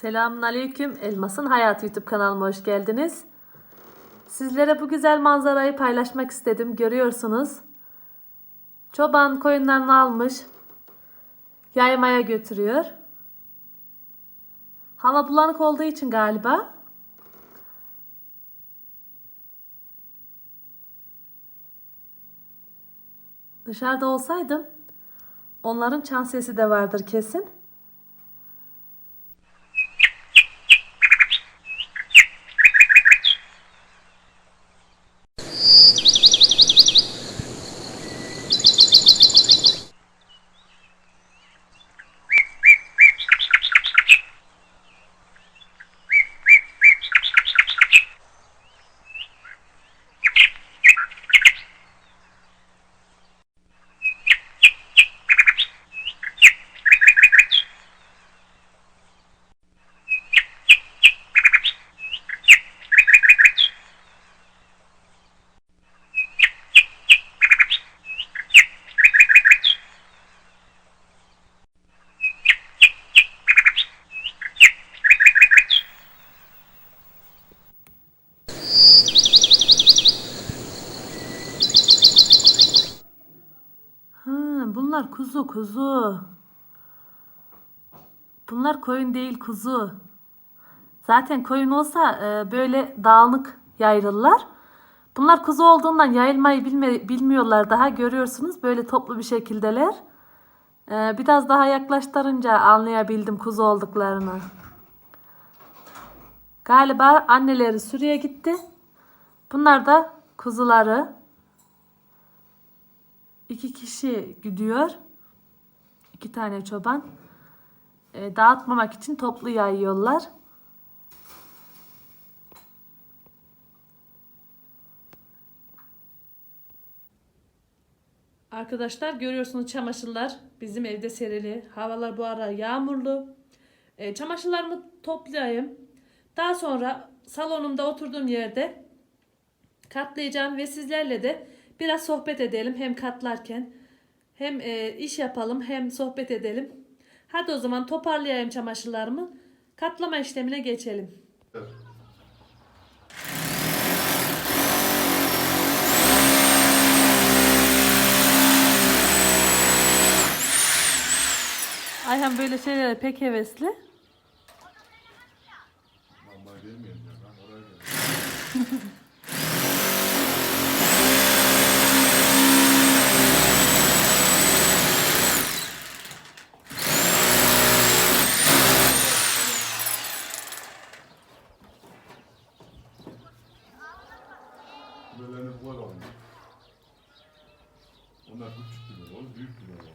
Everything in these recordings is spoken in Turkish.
Selamun Aleyküm. Elmas'ın Hayat YouTube kanalıma hoş geldiniz. Sizlere bu güzel manzarayı paylaşmak istedim. Görüyorsunuz. Çoban koyunlarını almış. Yaymaya götürüyor. Hava bulanık olduğu için galiba. Dışarıda olsaydım onların çan sesi de vardır kesin. Kuzu kuzu. Bunlar koyun değil kuzu. Zaten koyun olsa e, böyle dağınık yayılırlar. Bunlar kuzu olduğundan yayılmayı bilme, bilmiyorlar daha görüyorsunuz böyle toplu bir şekildeler. E, biraz daha yaklaştırınca anlayabildim kuzu olduklarını. Galiba anneleri sürüye gitti. Bunlar da kuzuları. İki kişi gidiyor. İki tane çoban. E, dağıtmamak için toplu yayıyorlar. Arkadaşlar görüyorsunuz çamaşırlar bizim evde serili. Havalar bu ara yağmurlu. E, çamaşırlarımı toplayayım. Daha sonra salonumda oturduğum yerde katlayacağım ve sizlerle de biraz sohbet edelim hem katlarken hem e, iş yapalım hem sohbet edelim. Hadi o zaman toparlayayım çamaşırlarımı. Katlama işlemine geçelim. Ayhan böyle şeylere pek hevesli. Vallahi gelmiyorum ya. Ben oraya geldim. Böylerini var almış. Onlar küçük gibi olur, büyük gibi olur.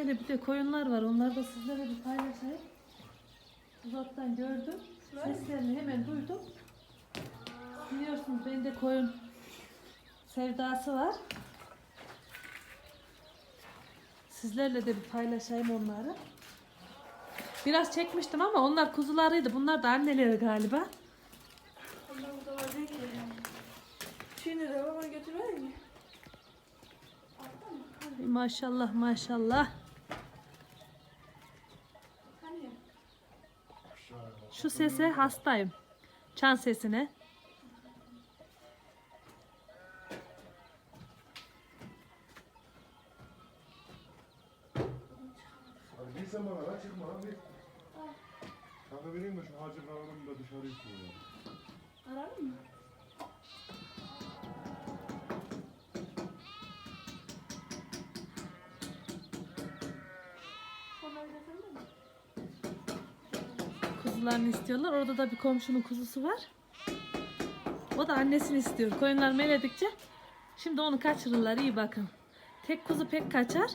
Şöyle bir de koyunlar var. Onları da sizlere bir paylaşayım. Uzaktan gördüm. Seslerini hemen duydum. Biliyorsunuz bende koyun sevdası var. Sizlerle de bir paylaşayım onları. Biraz çekmiştim ama onlar kuzularıydı. Bunlar da anneleri galiba. Ondan bu kadar değil ki. Şimdi de baba götürmez mi? Maşallah maşallah. Hani? Şu sese hastayım. Çan sesine. Abi sen bana lan çıkma lan gel. Kanka vereyim de şu hacı kararını da dışarı istiyor. Ararım mı? Kuzularını istiyorlar. Orada da bir komşunun kuzusu var. O da annesini istiyor. Koyunlar meledikçe şimdi onu kaçırırlar. iyi bakın. Tek kuzu pek kaçar.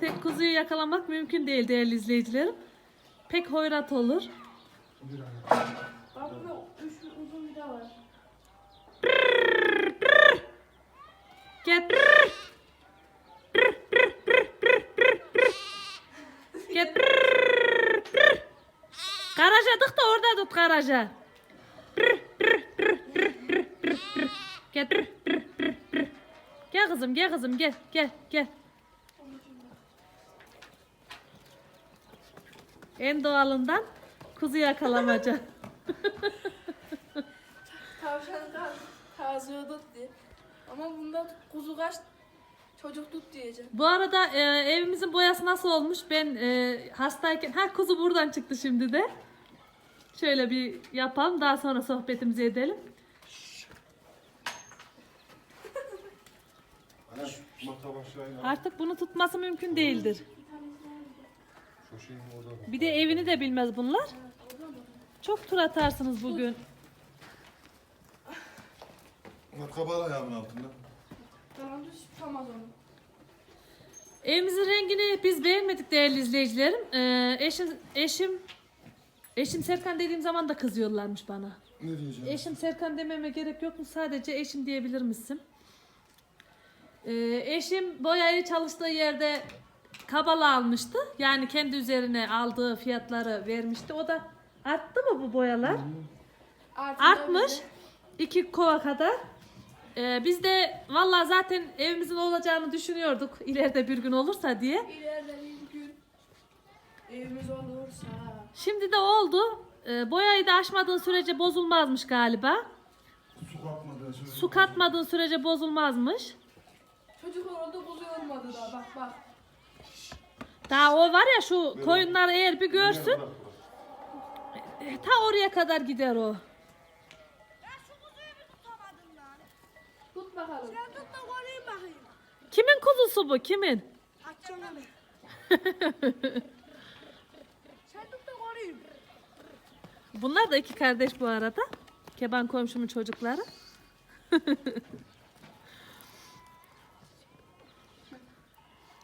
Tek kuzuyu yakalamak mümkün değil değerli izleyicilerim. Pek hoyrat olur. Bak burada üç uzun vida var. Gel. Gel. Garaja tık da garaja. Gel. Gel kızım gel kızım gel gel gel. En doğalından kuzu yakalamaca. Tavşan kaz, kazıyor tut diye. Ama bunda kuzu kaç çocuk tut diyeceğim. Bu arada e, evimizin boyası nasıl olmuş? Ben e, hastayken... Ha kuzu buradan çıktı şimdi de. Şöyle bir yapalım. Daha sonra sohbetimizi edelim. Artık bunu tutması mümkün değildir. Bir de evini de bilmez bunlar. Çok tur atarsınız bugün. Matkabı ayağımın altında. Tutamaz onu. Evimizin rengini biz beğenmedik değerli izleyicilerim. Ee, eşim, eşim, eşim Serkan dediğim zaman da kızıyorlarmış bana. Ne diyeceğim? Eşim Serkan dememe gerek yok mu? Sadece eşim diyebilir misin? Ee, eşim boyayı çalıştığı yerde kabala almıştı. Yani kendi üzerine aldığı fiyatları vermişti. O da arttı mı bu boyalar? Artı da Artmış. de iki kova kadar. Ee, biz de valla zaten evimizin olacağını düşünüyorduk. ileride bir gün olursa diye. İleride bir gün evimiz olursa. Şimdi de oldu. Ee, boyayı da aşmadığın sürece bozulmazmış galiba. Su katmadı. Şöyle Su katmadığın sürece bozulmazmış. Çocuk oldu kuzu olmadı daha bak bak. Daha o var ya şu koyunları eğer bir görsün e, ta oraya kadar gider o. Tut bakalım. Kimin kuzusu bu kimin? Bunlar da iki kardeş bu arada. Keban komşumun çocukları.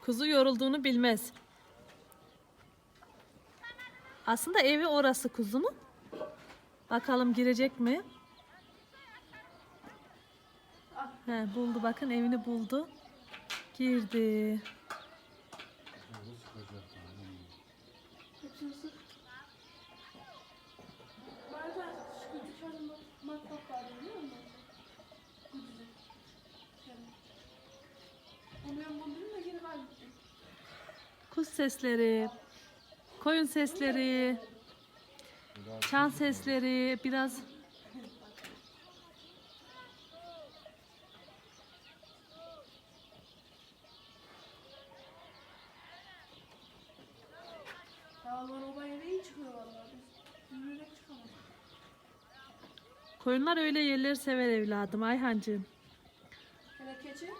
Kuzu yorulduğunu bilmez. Aslında evi orası kuzunun. Bakalım girecek mi? He, buldu bakın evini buldu. Girdi. Hepsini sık. Bazen şu dışarıda matbak var biliyor musun? Kuzucu. Yani. Onu ben buldum da geri kaybettim. Kuş sesleri, koyun sesleri, çan sesleri, biraz koyunlar öyle yerleri sever evladım Ayhancığım. Hele keçi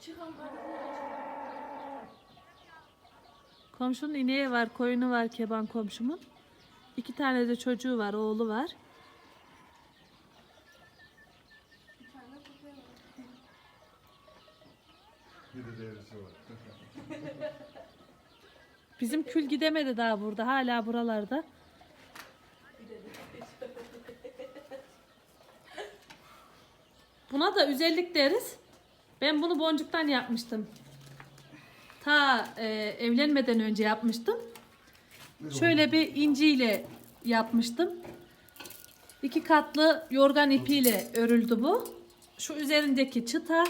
çıkamadı. Komşunun ineği var, koyunu var keban komşumun. İki tane de çocuğu var, oğlu var. Bir de devresi var. Bizim kül gidemedi daha burada, hala buralarda. Buna da özellik deriz. Ben bunu boncuktan yapmıştım. Ta e, evlenmeden önce yapmıştım. Şöyle bir inciyle yapmıştım. İki katlı yorgan ipiyle örüldü bu. Şu üzerindeki çıta.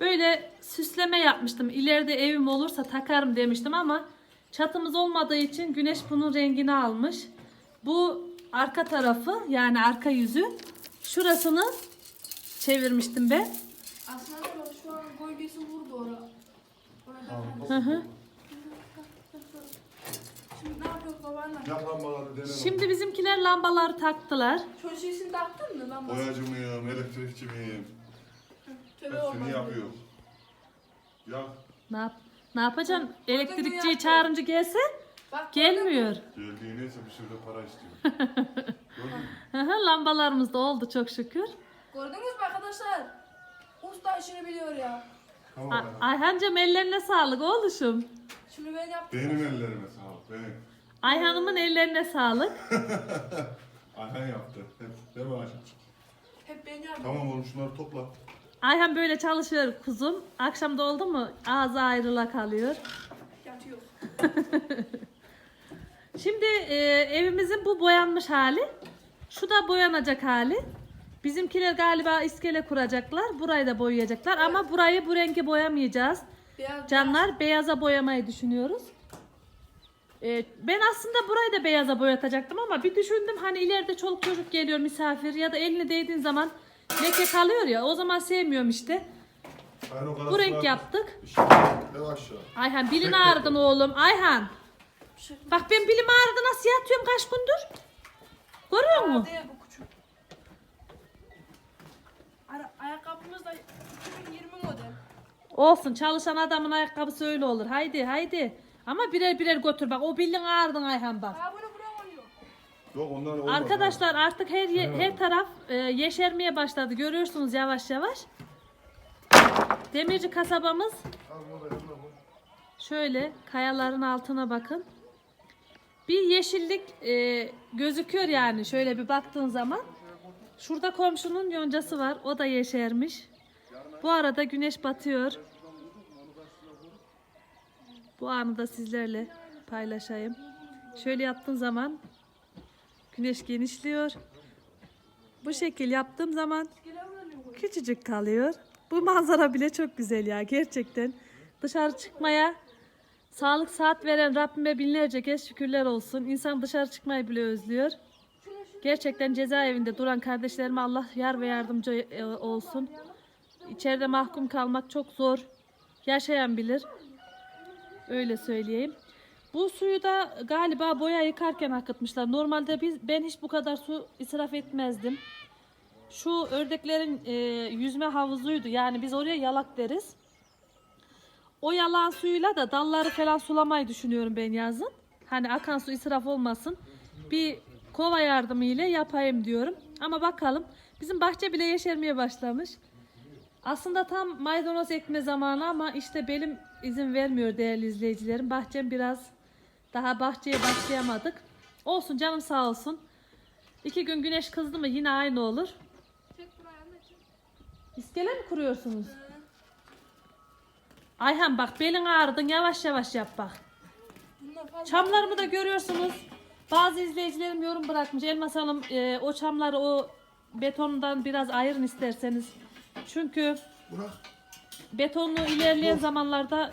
Böyle süsleme yapmıştım. İleride evim olursa takarım demiştim ama çatımız olmadığı için güneş bunun rengini almış. Bu arka tarafı yani arka yüzü. Şurasını çevirmiştim ben. Aslında gölgesi vurdu oraya. Orada Hı hı. Şimdi ne yapıyoruz babaanne? Yap lambaları dene. Şimdi bizimkiler lambaları taktılar. Şu şişini taktın mı lan? Boyacı mıyım, elektrikçi miyim? Tövbe Hepsini yapıyor. Ya Ne yap ne yapacaksın? Elektrikçiyi çağırınca gelse Bak, gelmiyor. geldiği neyse bir sürü de para istiyor. Gördün mü? Hı hı, Lambalarımız da oldu çok şükür. Gördünüz mü arkadaşlar? Usta işini biliyor ya. Tamam A-. Ayhancığım ellerine sağlık oğluşum. Şimdi ben yaptım. Benim ellerime sağlık, benim. Ayhan'ımın ellerine sağlık. Ayhan yaptı. Hep, değil mi Ayhan? Hep ben yaptım. Tamam oğlum şunları topla. Ayhan böyle çalışıyor kuzum. Akşam da oldu mu ağzı ayrıla kalıyor. Yatıyor. Şimdi e, evimizin bu boyanmış hali. Şu da boyanacak hali. Bizimkiler galiba iskele kuracaklar. Burayı da boyayacaklar. Ama burayı bu rengi boyamayacağız. Beyaz Canlar beyaza boyamayı düşünüyoruz. Ee, ben aslında burayı da beyaza boyatacaktım ama bir düşündüm hani ileride çoluk çocuk geliyor misafir ya da elini değdiğin zaman leke kalıyor ya o zaman sevmiyorum işte. Aynen o kadar Bu renk yaptık. Ayhan bilin ağrıdın oğlum Ayhan. Bak ben bilim ağrıdı nasıl yatıyorum kaç gündür. Görüyor musun? Değil bu küçük. Ara, ayakkabımız da 2020 model. Olsun çalışan adamın ayakkabısı öyle olur. Haydi haydi. Ama birer birer götür bak o bilin ağrıdın Ayhan bak. Ha bunu buraya koyuyor. Yok ondan olmaz. Arkadaşlar artık her ye- her taraf e, yeşermeye başladı. Görüyorsunuz yavaş yavaş. Demirci kasabamız Ha, bunu da yanına koy. şöyle kayaların altına bakın. Bir yeşillik e, gözüküyor yani şöyle bir baktığın zaman. Şurada komşunun yoncası var. O da yeşermiş. Bu arada güneş batıyor. Bu anı da sizlerle paylaşayım. Şöyle yaptığın zaman güneş genişliyor. Bu şekil yaptığım zaman küçücük kalıyor. Bu manzara bile çok güzel ya gerçekten. Dışarı çıkmaya sağlık saat veren Rabbime binlerce kez şükürler olsun. İnsan dışarı çıkmayı bile özlüyor. Gerçekten cezaevinde duran kardeşlerime Allah yar ve yardımcı e, olsun. İçeride mahkum kalmak çok zor. Yaşayan bilir. Öyle söyleyeyim. Bu suyu da galiba boya yıkarken akıtmışlar. Normalde biz ben hiç bu kadar su israf etmezdim. Şu ördeklerin e, yüzme havuzuydu. Yani biz oraya yalak deriz. O yalan suyuyla da dalları falan sulamayı düşünüyorum ben yazın. Hani akan su israf olmasın. Bir kova yardımıyla yapayım diyorum. Ama bakalım. Bizim bahçe bile yeşermeye başlamış. Aslında tam maydanoz ekme zamanı ama işte benim izin vermiyor değerli izleyicilerim. Bahçem biraz daha bahçeye başlayamadık. Olsun canım sağ olsun. İki gün güneş kızdı mı yine aynı olur. İskele mi kuruyorsunuz? Ayhan bak belin ağrıdın yavaş yavaş yap bak. Çamlarımı da görüyorsunuz. Bazı izleyicilerim yorum bırakmış. Elmas Hanım e, o çamları o betondan biraz ayırın isterseniz. Çünkü Bırak. Betonlu ilerleyen zamanlarda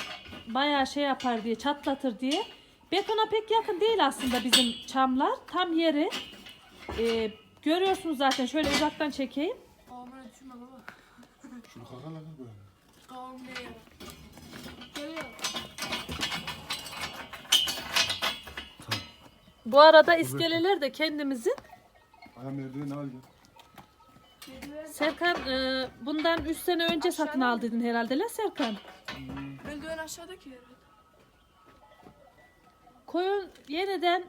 bayağı şey yapar diye çatlatır diye. Betona pek yakın değil aslında bizim çamlar. Tam yeri. E, görüyorsunuz zaten şöyle uzaktan çekeyim. Baba. Şunu kakalım böyle. Geliyor. Bu arada iskeleler de kendimizin. Ayağım merdiveni al gel. Serkan e, bundan 3 sene önce satın Aşağıda. aldıydın herhalde la Serkan. Merdiven aşağıdaki evet. Koyun yeniden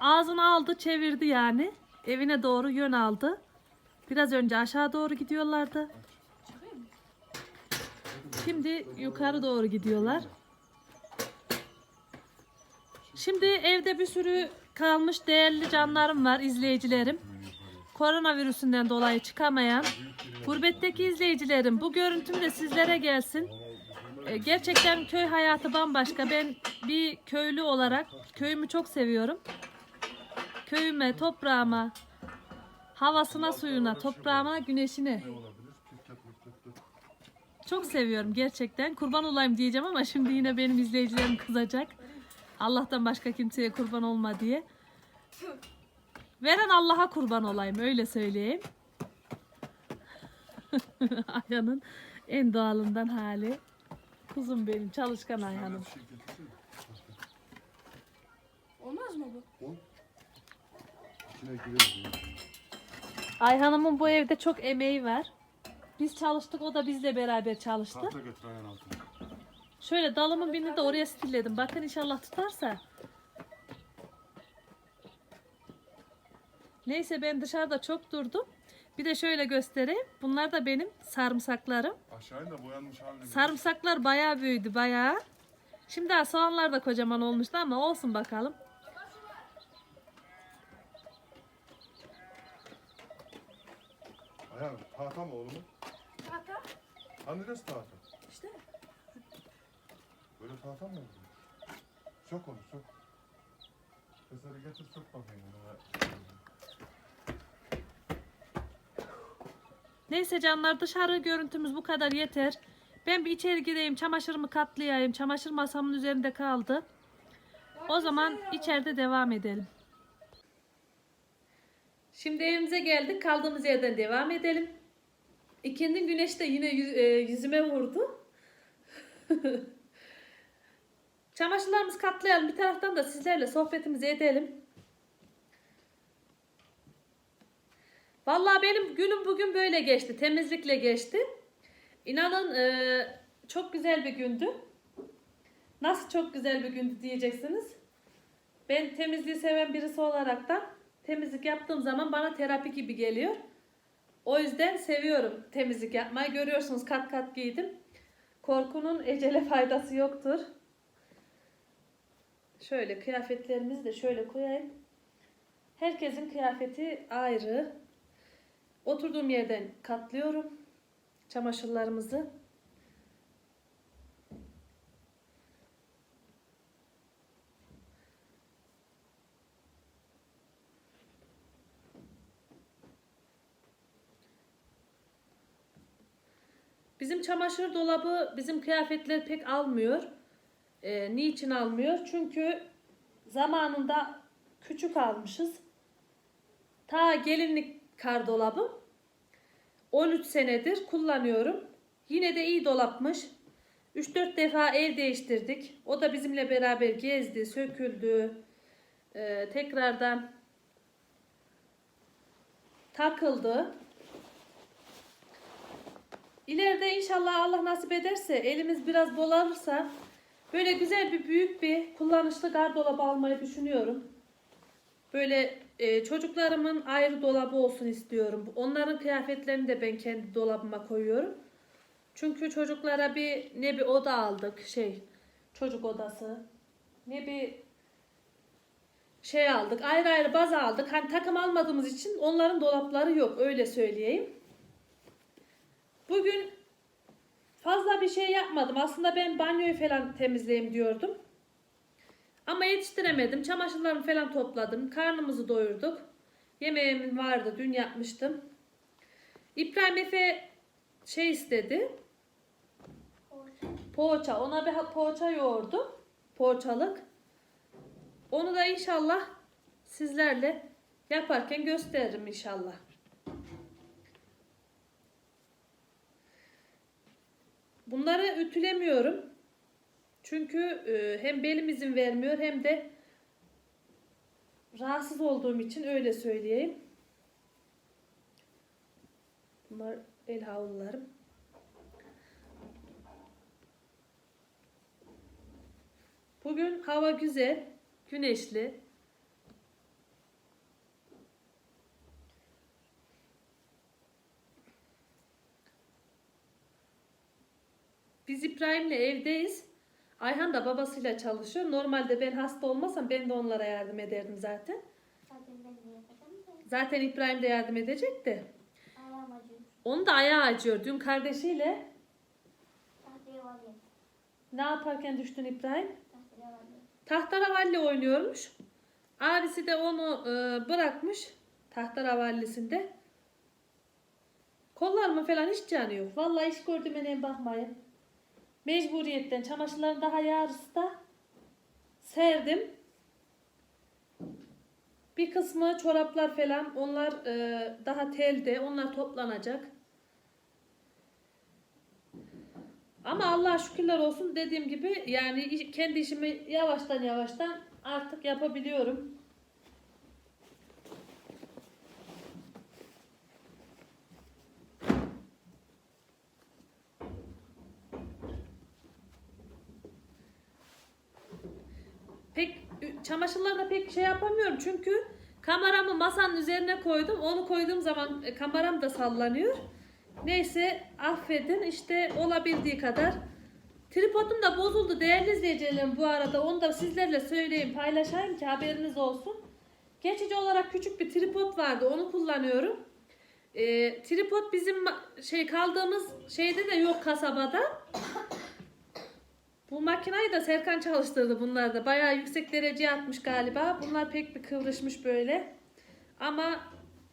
ağzını aldı çevirdi yani. Evine doğru yön aldı. Biraz önce aşağı doğru gidiyorlardı. Şimdi yukarı doğru gidiyorlar. Şimdi evde bir sürü kalmış değerli canlarım var, izleyicilerim. Koronavirüsünden dolayı çıkamayan gurbetteki izleyicilerim bu görüntüm de sizlere gelsin. Ee, Gerçekten köy hayatı bambaşka. Ben bir köylü olarak köyümü çok seviyorum. Köyüme, toprağıma, havasına, suyuna, toprağıma, güneşine. Çok seviyorum gerçekten. Kurban olayım diyeceğim ama şimdi yine benim izleyicilerim kızacak. Allah'tan başka kimseye kurban olma diye. Veren Allah'a kurban olayım öyle söyleyeyim. Ayhan'ın en doğalından hali. Kuzum benim çalışkan Ayhan'ım. Şey. Olmaz mı bu? Ayhan'ımın bu evde çok emeği var. Biz çalıştık o da bizle beraber çalıştı. Şöyle dalımın birini de oraya stilledim. Bakın inşallah tutarsa. Neyse ben dışarıda çok durdum. Bir de şöyle göstereyim. Bunlar da benim sarımsaklarım. Aşağıya da boyanmış haline. Sarımsaklar bayağı büyüdü bayağı. Şimdi daha soğanlar da kocaman olmuştu ama olsun bakalım. Ayağım tahta mı oğlum? Tahta. Ha neresi tahta? İşte. Böyle tahta mı olur? Sök onu sök. Keseri getir sök bakayım. Neyse canlar dışarı görüntümüz bu kadar yeter. Ben bir içeri gireyim çamaşırımı katlayayım. Çamaşır masamın üzerinde kaldı. O zaman içeride devam edelim. Şimdi evimize geldik. Kaldığımız yerden devam edelim. İkindi güneş de yine e, yüzüme vurdu. Çamaşırlarımızı katlayalım. Bir taraftan da sizlerle sohbetimizi edelim. Vallahi benim günüm bugün böyle geçti. Temizlikle geçti. İnanın e, çok güzel bir gündü. Nasıl çok güzel bir gündü diyeceksiniz. Ben temizliği seven birisi olarak da temizlik yaptığım zaman bana terapi gibi geliyor. O yüzden seviyorum temizlik yapmayı. Görüyorsunuz kat kat giydim. Korkunun ecele faydası yoktur. Şöyle kıyafetlerimizi de şöyle koyayım. Herkesin kıyafeti ayrı. Oturduğum yerden katlıyorum çamaşırlarımızı. Bizim çamaşır dolabı bizim kıyafetleri pek almıyor. Ee, niçin almıyor? Çünkü zamanında küçük almışız. Ta gelinlik kar dolabım. 13 senedir kullanıyorum. Yine de iyi dolapmış. 3-4 defa ev değiştirdik. O da bizimle beraber gezdi, söküldü. Ee, tekrardan takıldı. İleride inşallah Allah nasip ederse elimiz biraz bol böyle güzel bir büyük bir kullanışlı gardırop almayı düşünüyorum. Böyle e, çocuklarımın ayrı dolabı olsun istiyorum. Onların kıyafetlerini de ben kendi dolabıma koyuyorum. Çünkü çocuklara bir ne bir oda aldık şey çocuk odası ne bir şey aldık ayrı ayrı baz aldık. Hani takım almadığımız için onların dolapları yok öyle söyleyeyim. Bugün fazla bir şey yapmadım. Aslında ben banyoyu falan temizleyeyim diyordum. Ama yetiştiremedim. Çamaşırlarımı falan topladım. Karnımızı doyurduk. Yemeğim vardı. Dün yapmıştım. İbrahim Efe şey istedi. Poğaça. Ona bir poğaça yoğurdum. Poğaçalık. Onu da inşallah sizlerle yaparken gösteririm inşallah. Bunları ütülemiyorum. Çünkü e, hem belim izin vermiyor hem de rahatsız olduğum için öyle söyleyeyim. Bunlar el havlularım. Bugün hava güzel, güneşli. Biz İbrahim'le evdeyiz. Ayhan da babasıyla çalışıyor. Normalde ben hasta olmasam ben de onlara yardım ederdim zaten. Zaten ben de yapacağım da Zaten İbrahim de yardım edecek de. ayağım acıyor. Onun da ayağı acıyor. Dün kardeşiyle Tahtaya ne yaparken düştün İbrahim? Tahtaya. Tahtaravalli oynuyormuş. Abisi de onu e, bırakmış. Tahtaravallisinde. Kollarımın falan hiç canı yok. Vallahi hiç gördüm en bakmayın. Mecburiyetten çamaşırların daha yarısı da serdim. Bir kısmı çoraplar falan onlar e, daha telde onlar toplanacak. Ama Allah şükürler olsun dediğim gibi yani kendi işimi yavaştan yavaştan artık yapabiliyorum. Pek çamaşırlarla pek şey yapamıyorum çünkü kameramı masanın üzerine koydum. Onu koyduğum zaman e, kameram da sallanıyor. Neyse affedin işte olabildiği kadar. Tripodum da bozuldu değerli izleyicilerim bu arada. Onu da sizlerle söyleyeyim paylaşayım ki haberiniz olsun. Geçici olarak küçük bir tripod vardı onu kullanıyorum. Ee, tripod bizim şey kaldığımız şeyde de yok kasabada. Bu makinayı da Serkan çalıştırdı bunlar da. Bayağı yüksek dereceye atmış galiba. Bunlar pek bir kıvrışmış böyle. Ama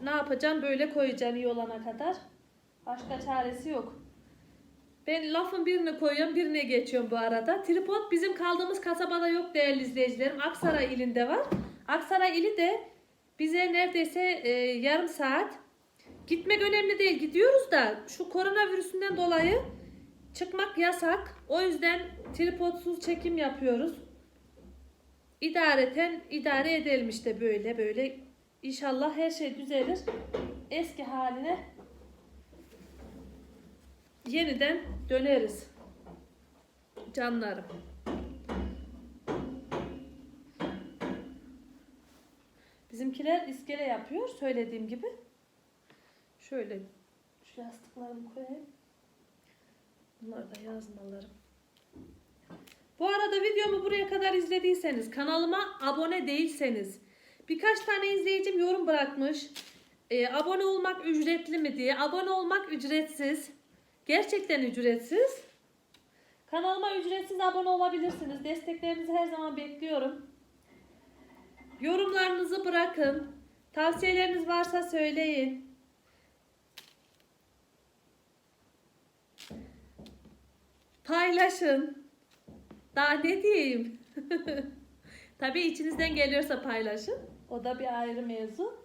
ne yapacağım böyle koyacağım iyi olana kadar. Başka çaresi yok. Ben lafın birini koyuyorum, birine geçiyorum bu arada. Tripod bizim kaldığımız kasabada yok değerli izleyicilerim. Aksaray ilinde var. Aksaray ili de bize neredeyse e, yarım saat. Gitmek önemli değil. Gidiyoruz da şu koronavirüsünden dolayı çıkmak yasak. O yüzden tripodsuz çekim yapıyoruz. İdareten idare edelim işte böyle böyle. İnşallah her şey düzelir. Eski haline yeniden döneriz. Canlarım. Bizimkiler iskele yapıyor söylediğim gibi. Şöyle şu yastıklarımı koyayım. Bunlar da yazmalarım. Bu arada videomu buraya kadar izlediyseniz, kanalıma abone değilseniz, birkaç tane izleyicim yorum bırakmış. Ee, abone olmak ücretli mi diye. Abone olmak ücretsiz. Gerçekten ücretsiz. Kanalıma ücretsiz abone olabilirsiniz. Desteklerinizi her zaman bekliyorum. Yorumlarınızı bırakın. Tavsiyeleriniz varsa söyleyin. Paylaşın. Daha ne diyeyim? Tabii içinizden geliyorsa paylaşın. O da bir ayrı mevzu.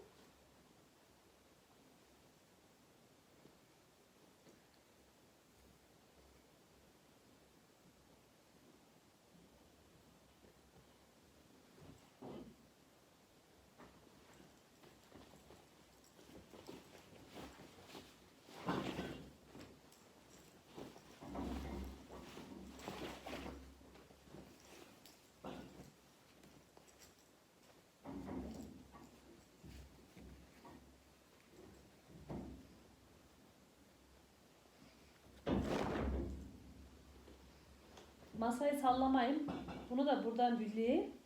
Masayı sallamayın. Bunu da buradan bülleyeyim.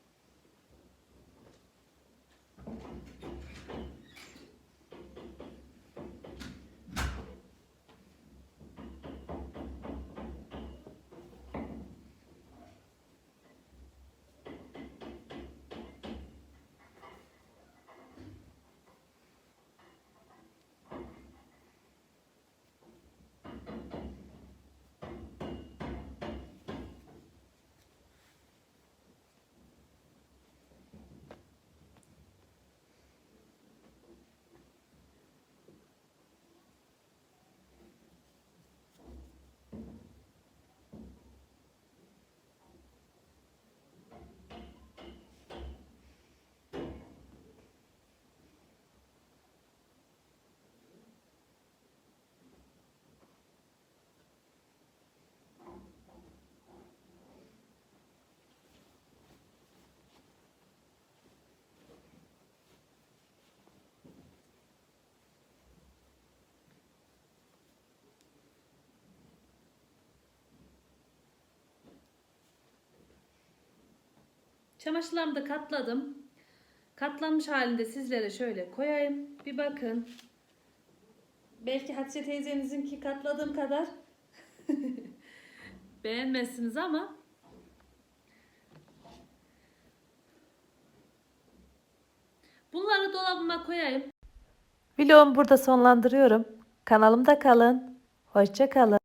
Çamaşırlarımı da katladım. Katlanmış halinde sizlere şöyle koyayım. Bir bakın. Belki Hatice teyzenizinki katladığım kadar beğenmezsiniz ama bunları dolabıma koyayım. Vlogumu burada sonlandırıyorum. Kanalımda kalın. Hoşça kalın.